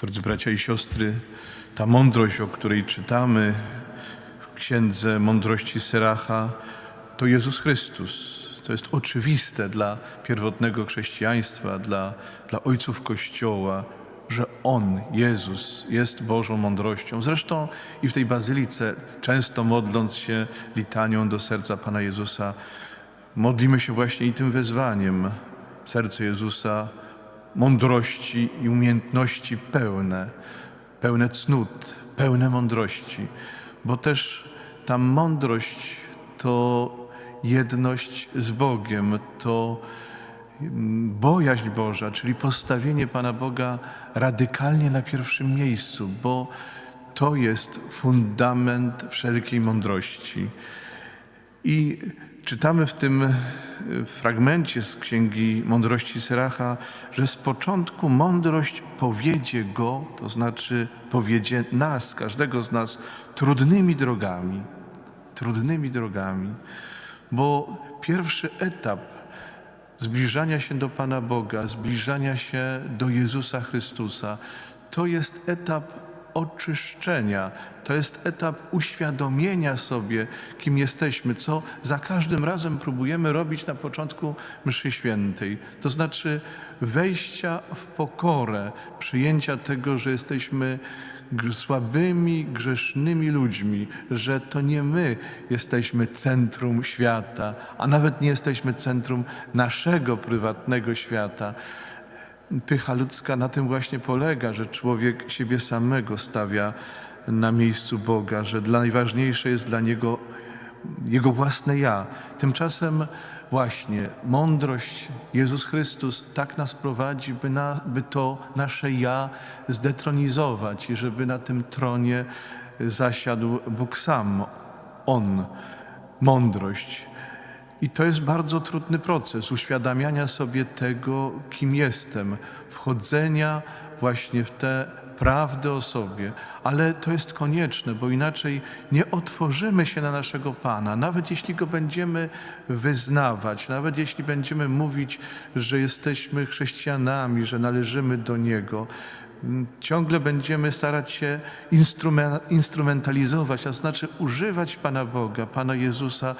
Drodzy bracia i siostry, ta mądrość, o której czytamy w Księdze Mądrości Seracha, to Jezus Chrystus. To jest oczywiste dla pierwotnego chrześcijaństwa, dla, dla ojców Kościoła, że On, Jezus, jest Bożą mądrością. Zresztą i w tej bazylice, często modląc się litanią do serca Pana Jezusa, modlimy się właśnie i tym wezwaniem. Serce Jezusa mądrości i umiejętności pełne, pełne cnót, pełne mądrości, bo też ta mądrość to jedność z Bogiem, to mm, bojaźń Boża, czyli postawienie Pana Boga radykalnie na pierwszym miejscu, bo to jest fundament wszelkiej mądrości. I czytamy w tym e, fragmencie z Księgi Mądrości Seracha, że z początku mądrość powiedzie go, to znaczy powiedzie nas, każdego z nas, trudnymi drogami. Trudnymi drogami. Bo pierwszy etap zbliżania się do Pana Boga, zbliżania się do Jezusa Chrystusa, to jest etap oczyszczenia, to jest etap uświadomienia sobie, kim jesteśmy, co za każdym razem próbujemy robić na początku mszy świętej. To znaczy wejścia w pokorę, przyjęcia tego, że jesteśmy słabymi, grzesznymi ludźmi, że to nie my jesteśmy centrum świata, a nawet nie jesteśmy centrum naszego prywatnego świata. Pycha ludzka na tym właśnie polega, że człowiek siebie samego stawia na miejscu Boga, że najważniejsze jest dla niego jego własne ja. Tymczasem właśnie mądrość Jezus Chrystus tak nas prowadzi, by, na, by to nasze ja zdetronizować i żeby na tym tronie zasiadł Bóg sam, On, mądrość. I to jest bardzo trudny proces uświadamiania sobie tego, kim jestem, wchodzenia właśnie w te prawdy o sobie, ale to jest konieczne, bo inaczej nie otworzymy się na naszego Pana, nawet jeśli go będziemy wyznawać, nawet jeśli będziemy mówić, że jesteśmy chrześcijanami, że należymy do Niego. m, Ciągle będziemy starać się instrumen- instrumentalizować, a znaczy używać Pana Boga, Pana Jezusa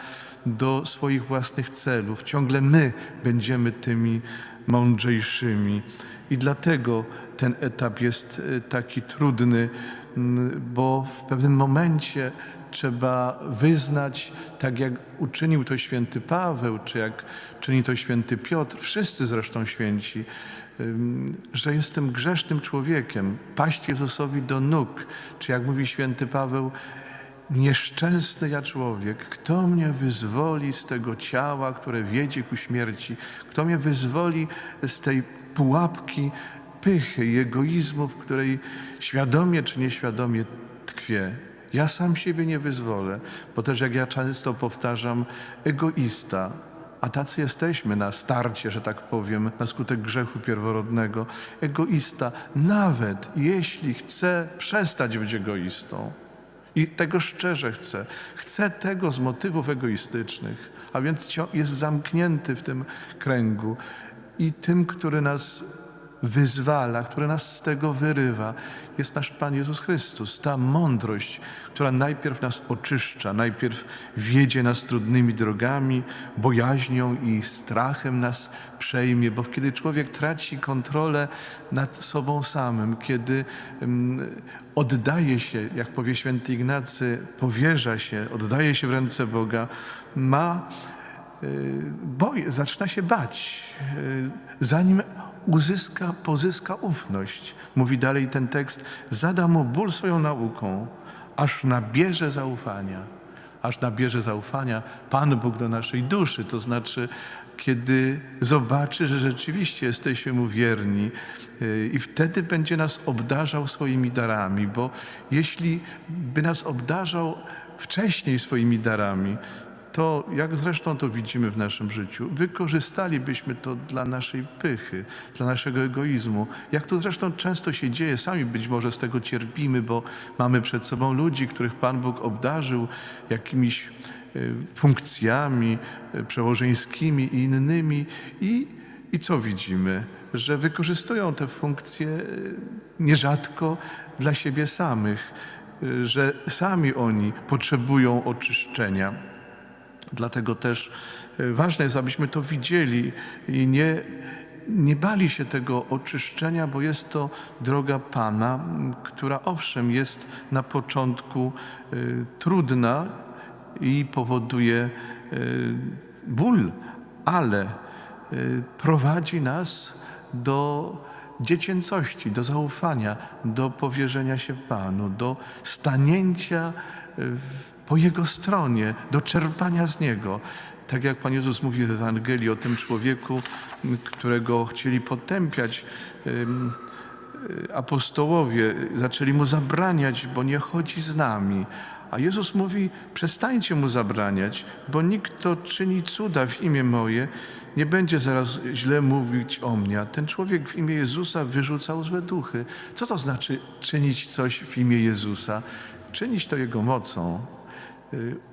do swoich własnych celów. Ciągle my będziemy tymi mądrzejszymi. I dlatego ten etap jest e, taki trudny, m, bo w pewnym momencie trzeba wyznać, tak jak uczynił to święty Paweł, czy jak czyni to święty Piotr, wszyscy zresztą święci, że jestem grzesznym człowiekiem, paść Jezusowi do nóg, czy jak mówi święty Paweł, Nieszczęsny ja człowiek, kto mnie wyzwoli z tego ciała, które wiedzie ku śmierci? Kto mnie wyzwoli z tej pułapki pychy i egoizmu, w której świadomie czy nieświadomie tkwię? Ja sam siebie nie wyzwolę, bo też jak ja często powtarzam, egoista, a tacy jesteśmy na starcie, że tak powiem, na skutek grzechu pierworodnego. Egoista, nawet jeśli chce przestać być egoistą, i tego szczerze chce. Chce tego z motywów egoistycznych, a więc jest zamknięty w tym kręgu. I tym, który nas wyzwala, który nas z tego wyrywa, jest nasz Pan Jezus Chrystus. Ta mądrość, która najpierw nas oczyszcza, najpierw wiedzie nas trudnymi drogami, bojaźnią i strachem nas przejmie, bo kiedy człowiek traci kontrolę nad sobą samym, kiedy mm, oddaje się, jak powie święty Ignacy, powierza się, oddaje się w ręce Boga, ma boje, zaczyna się bać, y, zanim uzyska, pozyska ufność. Mówi dalej ten tekst, zada mu ból swoją nauką, aż nabierze zaufania. Aż nabierze zaufania Pan Bóg do naszej duszy, to znaczy, kiedy zobaczy, że rzeczywiście jesteśmy Mu wierni y, i wtedy będzie nas obdarzał swoimi darami, bo jeśli by nas obdarzał wcześniej swoimi darami, to jak zresztą to widzimy w naszym życiu, wykorzystalibyśmy to dla naszej pychy, dla naszego egoizmu. Jak to zresztą często się dzieje, sami być może z tego cierpimy, bo mamy przed sobą ludzi, których Pan Bóg obdarzył jakimiś y, funkcjami y, przełożeńskimi i innymi i, i co widzimy? że wykorzystują te funkcje e, nierzadko dla siebie samych, e, że sami oni potrzebują oczyszczenia. Dlatego też e, ważne jest, abyśmy to widzieli i nie, nie bali się tego oczyszczenia, bo jest to droga Pana, która owszem jest na początku e, trudna i powoduje e, ból, ale e, prowadzi nas do dziecięcości, do zaufania, do powierzenia się Panu, do stanięcia w- po Jego stronie, do czerpania z Niego. Tak jak Pan Jezus mówi w Ewangelii o tym człowieku, którego chcieli potępiać e, apostołowie, zaczęli mu zabraniać, bo nie chodzi z nami. A Jezus mówi: przestańcie mu zabraniać, bo nikt, kto czyni cuda w imię moje, nie będzie zaraz źle mówić o mnie. Ten człowiek w imię Jezusa wyrzucał złe duchy. Co to znaczy czynić coś w imię Jezusa? Czynić to Jego mocą,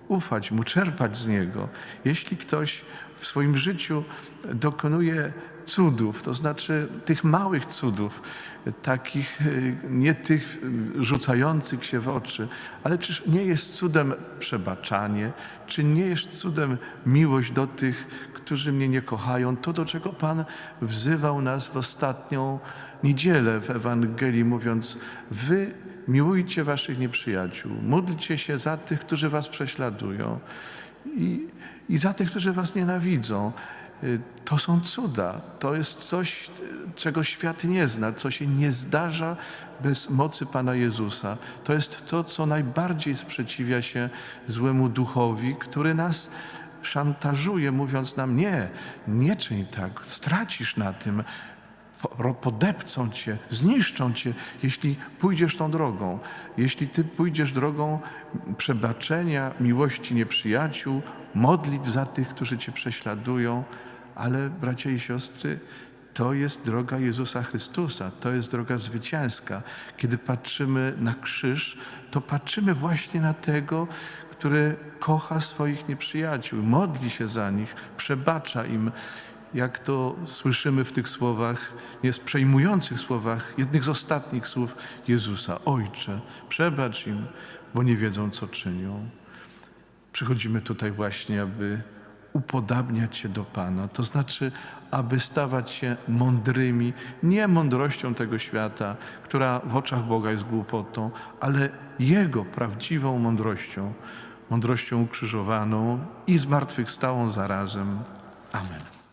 ufać Mu, czerpać z Niego. Jeśli ktoś w swoim życiu dokonuje cudów, to znaczy tych małych cudów, takich y, nie tych y, rzucających się w oczy, ale czyż nie jest cudem przebaczanie, czy nie jest cudem miłość do tych, którzy mnie nie kochają, to do czego Pan wzywał nas w ostatnią niedzielę w Ewangelii, mówiąc: Wy miłujcie waszych nieprzyjaciół, módlcie się za tych, którzy was prześladują i, i za tych, którzy was nienawidzą. Y, To są cuda. To jest coś, czego świat nie zna, co się nie zdarza bez mocy Pana Jezusa. To jest to, co najbardziej sprzeciwia się złemu duchowi, który nas szantażuje, mówiąc nam: Nie, nie czyń tak, stracisz na tym, podepcą cię, zniszczą cię, jeśli pójdziesz tą drogą. Jeśli ty pójdziesz drogą przebaczenia, miłości nieprzyjaciół, modlitw za tych, którzy cię prześladują, ale bracia i siostry, to jest droga Jezusa Chrystusa, to jest droga zwycięska. Kiedy patrzymy na krzyż, to patrzymy właśnie na tego, który kocha swoich nieprzyjaciół, modli się za nich, przebacza im jak to słyszymy w tych słowach, jest przejmujących słowach, jednych z ostatnich słów Jezusa. Ojcze, przebacz im, bo nie wiedzą, co czynią. Przychodzimy tutaj właśnie, aby upodabniać się do Pana, to znaczy, aby stawać się mądrymi, nie mądrością tego świata, która w oczach Boga jest głupotą, ale Jego prawdziwą mądrością, mądrością ukrzyżowaną i zmartwychwstałą zarazem. Amen.